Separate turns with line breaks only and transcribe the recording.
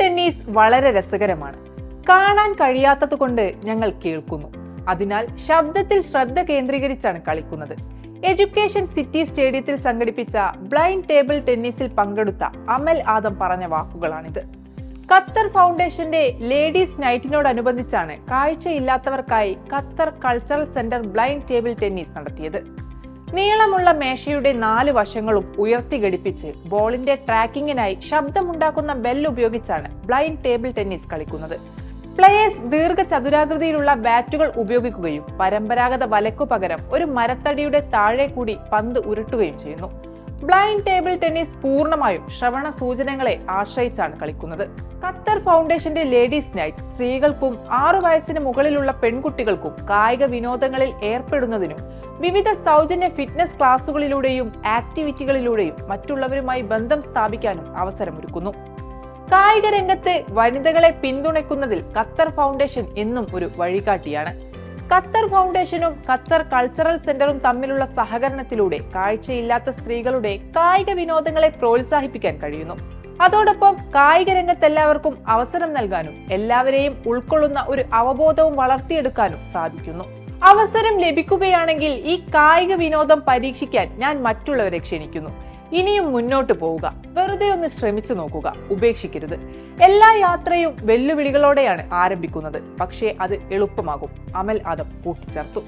Tennis വളരെ രസകരമാണ്. കാണാൻ കഴിയാത്തത് കൊണ്ട് ഞങ്ങൾ കേൾക്കുന്നു. അതിനാൽ ശബ്ദത്തിൽ ശ്രദ്ധ കേന്ദ്രീകരിച്ചാണ് കളിക്കുന്നത്. എഡ്യൂക്കേഷൻ സിറ്റി സ്റ്റേഡിയത്തിൽ സംഘടിപ്പിച്ച ബ്ലൈൻഡ് ടേബിൾ ടെന്നീസിൽ പങ്കെടുത്ത അമൽ ആദം പറഞ്ഞ വാക്കുകളാണിത്. ഖത്തർ ഫൗണ്ടേഷന്റെ ലേഡീസ് നൈറ്റിനോടനുബന്ധിച്ചാണ് കാഴ്ചയില്ലാത്തവർക്കായി Qatar cultural centre blind table tennis നടത്തിയത്. നീളമുള്ള മേശയുടെ നാല് വശങ്ങളും ഉയർത്തി ഘടിപ്പിച്ച് ബോളിന്റെ ട്രാക്കിങ്ങിനായി ശബ്ദമുണ്ടാക്കുന്ന ബെൽ ഉപയോഗിച്ചാണ് ബ്ലൈൻഡ് ടേബിൾ ടെന്നീസ് കളിക്കുന്നത്. പ്ലേയേഴ്സ് ദീർഘചതുരാകൃതിയിലുള്ള ബാറ്റുകൾ ഉപയോഗിക്കുകയും പരമ്പരാഗത വലക്കു പകരം ഒരു മരത്തടിയുടെ താഴെ കൂടി പന്ത് ഉരുട്ടുകയും ചെയ്യുന്നു. ബ്ലൈൻഡ് ടേബിൾ ടെന്നീസ് പൂർണമായും ശ്രവണ സൂചനകളെ ആശ്രയിച്ചാണ് കളിക്കുന്നത്. ഖത്തർ ഫൗണ്ടേഷന്റെ ലേഡീസ് നൈറ്റ് സ്ത്രീകൾക്കും ആറു വയസ്സിന് മുകളിലുള്ള പെൺകുട്ടികൾക്കും കായിക വിനോദങ്ങളിൽ ഏർപ്പെടുന്നതിനും വിവിധ സൗജന്യ ഫിറ്റ്നസ് ക്ലാസുകളിലൂടെയും ആക്ടിവിറ്റികളിലൂടെയും മറ്റുള്ളവരുമായി ബന്ധം സ്ഥാപിക്കാനും അവസരമൊരുക്കുന്നു. കായിക രംഗത്ത് വനിതകളെ പിന്തുണയ്ക്കുന്നതിൽ ഖത്തർ ഫൗണ്ടേഷൻ എന്നും ഒരു വഴികാട്ടിയാണ്. ഖത്തർ ഫൗണ്ടേഷനും ഖത്തർ കൾച്ചറൽ സെന്ററും തമ്മിലുള്ള സഹകരണത്തിലൂടെ കാഴ്ചയില്ലാത്ത സ്ത്രീകളുടെ കായിക വിനോദങ്ങളെ പ്രോത്സാഹിപ്പിക്കാൻ കഴിയുന്നു. അതോടൊപ്പം കായിക രംഗത്ത് എല്ലാവർക്കും അവസരം നൽകാനും എല്ലാവരെയും ഉൾക്കൊള്ളുന്ന ഒരു അവബോധവും വളർത്തിയെടുക്കാനും സാധിക്കുന്നു. അവസരം ലഭിക്കുകയാണെങ്കിൽ ഈ കായിക വിനോദം പരീക്ഷിക്കാൻ ഞാൻ മറ്റുള്ളവരെ ക്ഷണിക്കുന്നു. ഇനിയും മുന്നോട്ട് പോവുക. വെറുതെ ഒന്ന് ശ്രമിച്ചു നോക്കുക. ഉപേക്ഷിക്കരുത്. എല്ലാ യാത്രയും വെല്ലുവിളികളോടെയാണ് ആരംഭിക്കുന്നത്. പക്ഷേ അത് എളുപ്പമാകും. അമൽ ആദം കൂട്ടിച്ചേർത്തു.